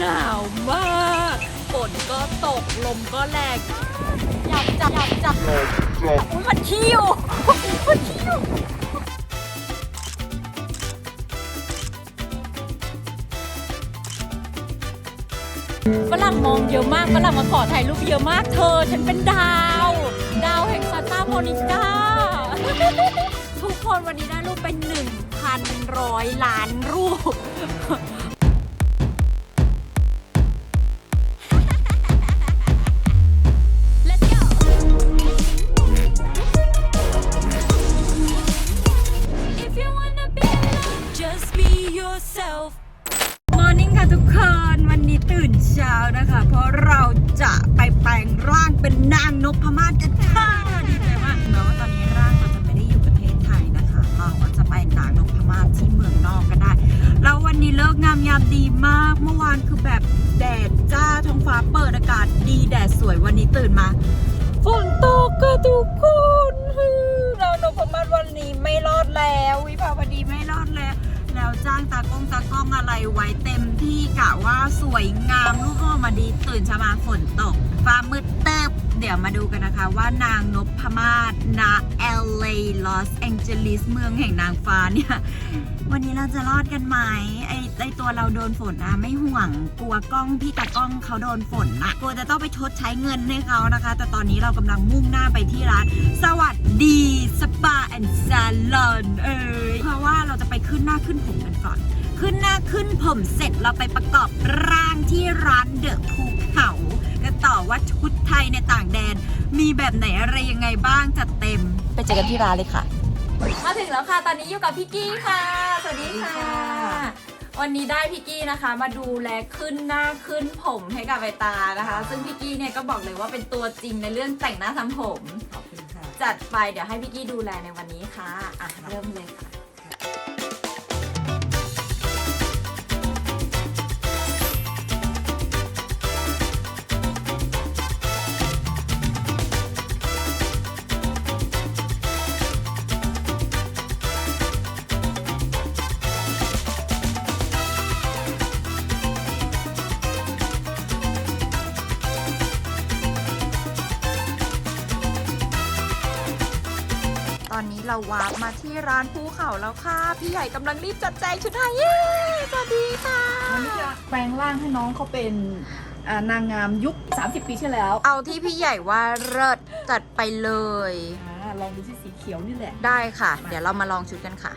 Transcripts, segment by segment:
หนาวมากฝนก็ตกลมก็แรงอยากจับอยากจับอุ๊ยมันคิวมันคิวฝรั่งมองเยอะมากฝรั่งมาขอถ่ายรูปเยอะมากเธอ ฉันเป็นดาว ดาวแห่งซานตาโมนิกาทุกคนวันนี้ได้รูปเป็น1,100 ล้านรูปามดีมากเมื่อวานคือแบบแดดจ้าท้องฟ้าเปิดอากาศดีแดดสวยวันนี้ตื่นมาฝนตกก็ทุกคนเรานพมาวันนี้ไม่รอดแล้ว วิภาวดีไม่รอดแล้ว แล้วจ้างตากล้องตากล้องอะไรไว้เต็มที่กะว่าสวยงามรูปออกมาดีตื่นเช้ามาฝนตกฟ้ามืดเติบเดี๋ยวมาดูกันนะคะว่านางนพมาศณ LA ลอสแองเจลิสเมืองแห่งนางฟ้าเนี่ย วันนี้เราจะรอดกันไหมไอไอตัวเราโดนฝนนะไม่ห่วงกลัวกล้องพี่ตากล้องเขาโดนฝนนะกลัวจะต้องไปชดใช้เงินให้เขานะคะ แต่ตอนนี้เรากำลังมุ่งหน้าไปที่ร้าน สวัสดีสปาแอนด์ซาลอนเอ้ยเพราะว่าเราจะไปขึ้นหน้าขึ้นผมกันก่อน ขึ้นหน้าขึ้นผมเสร็จเราไปประกอบร่างที่ร้านเดอะภูเขากันต่อว่าชุดไทยในต่างแดน มีแบบไหนอะไรยังไงบ้างจัดเต็ม ไปเจอกันที่ร้านเลยค่ะ มาถึงแล้วค่ะ ตอนนี้อยู่กับพี่กี้ค่ะ สวัสดีค่ะ วันนี้ได้พี่กี้นะคะ มาดูแลขึ้นหน้าขึ้นผมให้กับใบตานะคะ ซึ่งพี่กี้เนี่ยก็บอกเลยว่าเป็นตัวจริงในเรื่องแต่งหน้าทำผม ขอบคุณค่ะ จัดไปเดี๋ยวให้พี่กี้ดูแลในวันนี้ค่ะ อะ เริ่มเลยค่ะ อนนี้เราวาร์ปมาที่ร้านภูเขาแล้วค่ะ พี่ใหญ่กำลังรีบจัดแจงชุดไทยเย้สวัสดีค่ะวันนี้จะแปลงร่างให้น้องเขาเป็นอ่านางงามยุค 30 ปีที่แล้วเอาที่พี่ใหญ่ว่าเลิศจัดไปเลย อ่าลองดูที่สีเขียวนี่แหละ ได้ค่ะ เดี๋ยวเรามาลองชุดกันค่ะ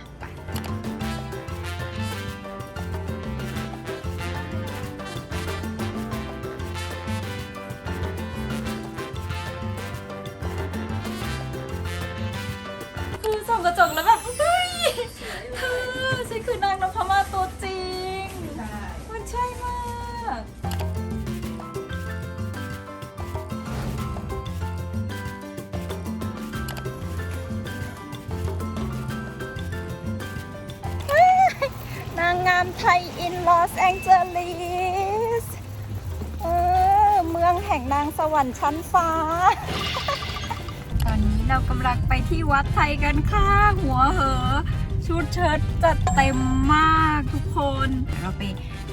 งเจลิสเออเมืองแห่งนางสวรรค์ชั้นฟ้า ตอนนี้เรากำลังไปที่วัดไทยกันค่ะ หัวเหอ ชุดเชิ้ตจัดเต็มมากทุกคนเดี๋ยวเราไป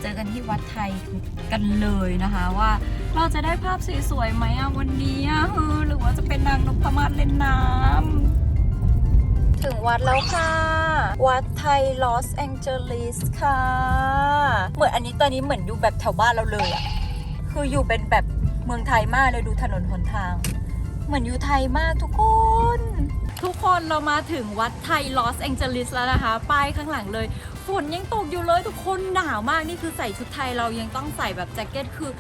เจอกันที่วัดไทยกันเลยนะคะว่าเราจะได้ภาพสวยๆไหมอะวันนี้อะเออหรือว่าจะเป็นนางนพมาศเล่นน้ำ วัดแล้วค่ะ วัดไทยลอสแองเจลิสค่ะ เหมือนอันนี้ตอนนี้เหมือนอยู่แบบแถวบ้านเราเลยอะคืออยู่เป็นแบบเมืองไทยมากเลยดูถนนหนทาง เหมือนอยู่ไทยมากทุกคน ทุกคนเรามาถึงวัดไทยลอสแองเจลิสแล้วนะคะ ป้ายข้างหลังเลย ฝนยังตกอยู่เลยทุกคนหนาวมากนี่คือใส่ชุดไทยเรายังต้องใส่แบบแจ็คเก็ตคือ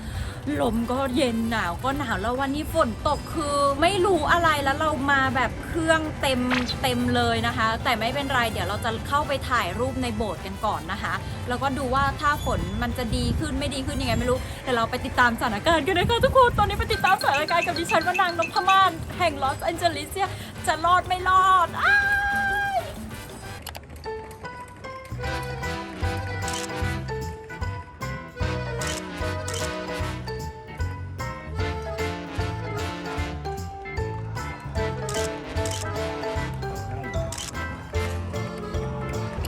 ลมก็เย็นหนาวก็หนาวแล้ววันนี้ฝนตกคือไม่รู้อะไรแล้วเรามาแบบเครื่องเต็มเต็มเลยนะคะ แต่ไม่เป็นไรเดี๋ยวเราจะเข้าไปถ่ายรูปในโบสถ์กันก่อนนะคะ แล้วก็ดูว่าถ้าฝนมันจะดีขึ้นไม่ดีขึ้นยังไงไม่รู้เดี๋ยวเราไปติดตามสถานการณ์กันนะคะทุกคนตอนนี้ไปติดตามสถานการณ์กับดิฉันว่านางนพมาศแห่งลอสแอนเจลิสเนี่ย จะรอดไม่รอดอ้าย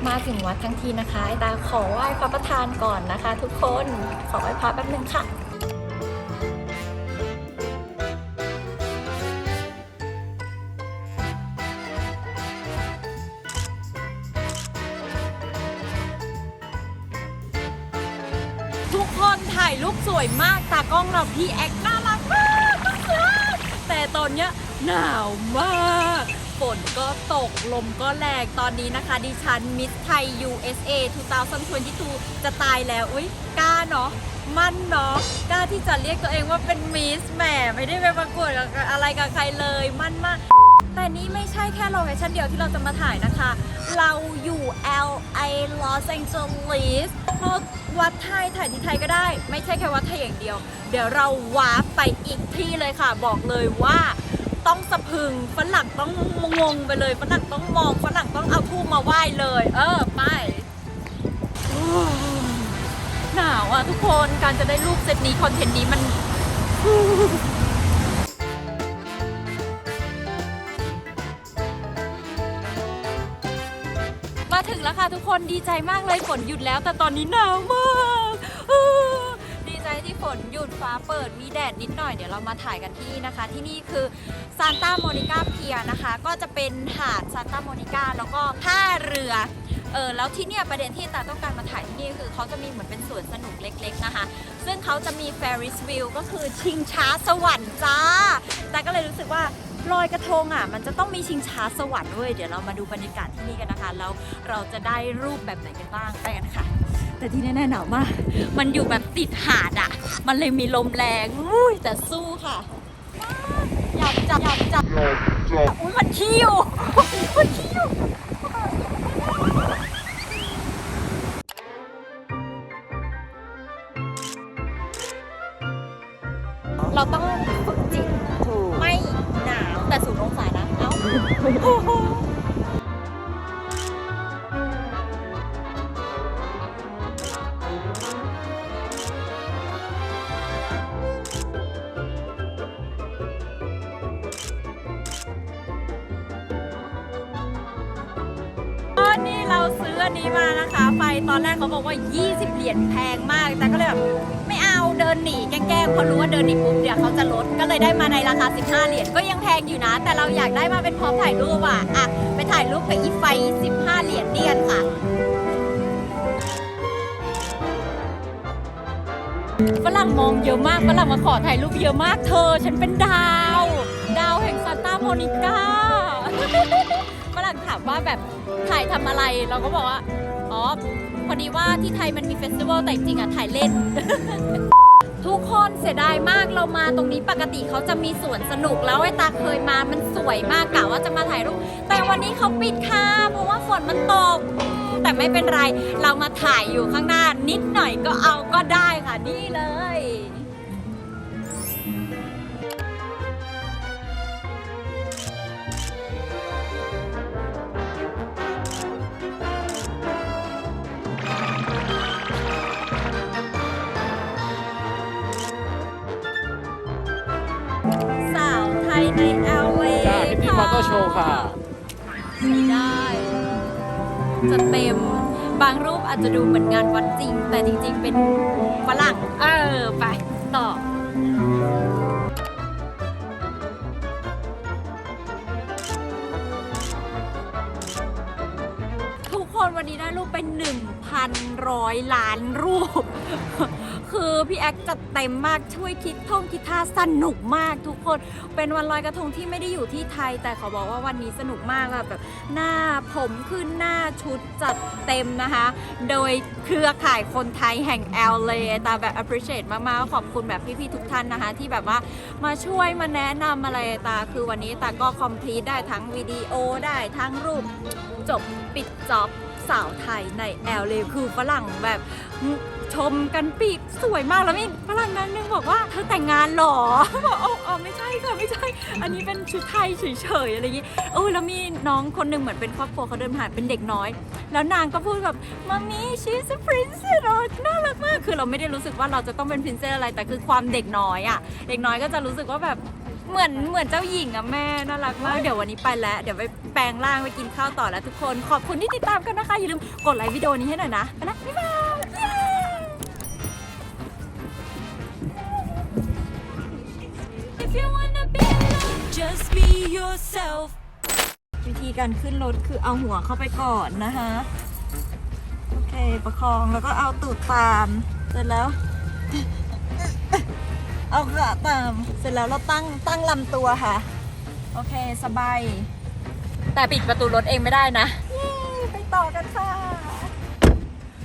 มาถึงวัดทั้งทีนะคะไอตาขอไหว้พระประธานก่อนนะคะ ทุกคนขอไหว้พระแป๊บนึงค่ะ คนถ่ายรูปสวยมาก ตากล้องเราพี่แอคน่ารักมากมากแต่ตอนเนี้ยหนาวมากฝนก็ตกลมก็แรงตอนนี้นะคะ ดิฉันมิสไทย USA 2022 จะตายแล้ว อุ้ยกล้าเนาะมั่นเนาะกล้าที่จะเรียกตัวเองว่าเป็นมิสแหมไม่ได้ไปประกวดอะไรกับใครเลย มั่นมาก แต่นี่ไม่ใช่แค่โลเคชั่นเดียวที่เราจะมาถ่ายนะคะ เราอยู่ LA Los Angeles เพราะวัดไทยถ่ายที่ไทยก็ได้ ไม่ใช่แค่วัดไทยอย่างเดียว เดี๋ยวเราวาร์ปไปอีกที่เลยค่ะ บอกเลยว่าต้องสะพึงฝรั่งต้องงงไปเลยฝรั่งต้องมองฝรั่งต้องเอาทูบมาไหว้เลย เออไปหนาวอะทุกคนการจะได้รูปเซตนี้คอนเทนต์นี้มัน ถึงแล้วค่ะทุกคนดีใจมากเลยฝนหยุดแล้ว แต่ตอนนี้หนาวมากดีใจที่ฝนหยุดฟ้าเปิดมีแดดนิดหน่อยเดี๋ยวเรามาถ่ายกันที่นะคะ ที่นี่คือซานตาโมนิกาเพียนะคะ ก็จะเป็นหาดซานตาโมนิกาแล้วก็ท่าเรือเออแล้วที่เนี่ยประเด็นที่ตาต้องการมาถ่ายที่นี่คือเขาจะมีเหมือนเป็นสวนสนุกเล็กๆนะคะ ซึ่งเขาจะมี Ferris wheel ก็คือชิงช้าสวรรค์จ้า แตาก็เลยรู้สึกว่า ลอยกระทงอะมันจะต้องมีชิงช้าสวรรค์ด้วยเดี๋ยวเรามาดูบรรยากาศที่นี่กันนะคะ แล้วเราจะได้รูปแบบไหนกันบ้างไปกันค่ะ แต่ที่แน่ๆหนาวมาก มันอยู่แบบติดหาดอะ มันเลยมีลมแรงอุ้ยแต่สู้ค่ะอยากจับอยากจับันนี้มานะคะ ไฟตอนแรกเขาบอกว่า 20 เหรียญแพงมาก แต่ก็เลยแบบไม่เอาเดินหนีแกล้งๆเพราะรู้ว่าเดินหนีปุ๊บเดี๋ยวเขาจะลด ก็เลยได้มาในราคา 15 เหรียญก็ยังแพงอยู่นะ แต่เราอยากได้มาเป็นพร้อมถ่ายรูปอะอะไปถ่ายรูปกับอีไฟ 15 เหรียญเดียนค่ะฝรั่งมองเยอะมากฝรั่งมาขอถ่ายรูปเยอะมากเธอ ฉันเป็นดาว ดาวแห่งซานตาโมนิกา รั่งถามว่าแบบถ่ายทำอะไร เราก็บอกว่า อ๋อ พอดีว่าที่ไทยมันมีเฟสติวัลแต่จริงๆอะถ่ายเล่น ทุกคนเสียดายมากเรามาตรงนี้ปกติเขาจะมีสวนสนุกแล้วไอ้ตาเคยมามันสวยมากกะว่าจะมาถ่ายรูปแต่วันนี้เขาปิดค่ะเพราะว่าฝนมันตก แต่ไม่เป็นไรเรามาถ่ายอยู่ข้างหน้านิดหน่อยก็เอาก็ได้ค่ะนี่เลย มอเตอร์โชว์ค่ะ ไม่ได้ จะเต็ม บางรูปอาจจะดูเหมือนงานวัดจริง แต่จริง ๆ เป็นฝรั่ง เออ ไป ต่อ ทุกคนวันนี้ได้รูปเป็น 1,100 ล้านรูป คือพี่แอคจัดเต็มมากช่วยคิดท่องคิดท่าสนุกมากทุกคน เป็นวันลอยกระทงที่ไม่ได้อยู่ที่ไทย แต่ขอบอกว่าวันนี้สนุกมากแบบหน้าผมขึ้นหน้าชุดจัดเต็มนะคะ โดยเครือข่ายคนไทยแห่ง LA ตาแบบ appreciate มากๆ ขอบคุณแบบพี่ๆทุกท่านนะคะ ที่แบบว่ามาช่วยมาแนะนำอะไรตาคือวันนี้ตาก็ complete ได้ทั้งวิดีโอได้ทั้งรูปจบปิดจ็อบ สาวไทยใน LA คือฝรั่งแบบชมกันปีกสวยมากแล้วมีฝรั่งนั้นนึงบอกว่าเธอแต่งงานหรอบอกอ๋อไม่ใช่ค่ะไม่ใช่ อันนี้เป็นชุดไทยเฉยๆอะไรอย่างงี้เออแล้วมีน้องคนหนึ่งเหมือนเป็นครอบครัวเขาเดินผ่านเป็นเด็กน้อย แล้วนางก็พูดแบบมามี she's a princess น่ารักมากคือเราไม่ได้รู้สึกว่าเราจะต้องเป็น princess อะไรแต่คือความเด็กน้อยอะ่ะ เด็กน้อยก็จะรู้สึกว่าแบบ เหมือนเหมือนเจ้าหญิงอะแม่น่ารักมากเดี๋ยววันนี้ไปแล้ว เดี๋ยวไปแปลงร่างไปกินข้าวต่อแล้วทุกคน ขอบคุณที่ติดตามกันนะคะ อย่าลืมกดไลค์วิดีโอนี้ให้หน่อยนะไปละบ๊ายบายวิธีการขึ้นรถคือเอาหัวเข้าไปก่อนนะคะ โอเค ประคองแล้วก็เอาตูดตาม เสร็จแล้ว เอากระตามเสร็จแล้วเราตั้งตั้งลำตัวค่ะ โอเคสบายแต่ปิดประตูรถเองไม่ได้นะ เย้ไปต่อกันค่ะ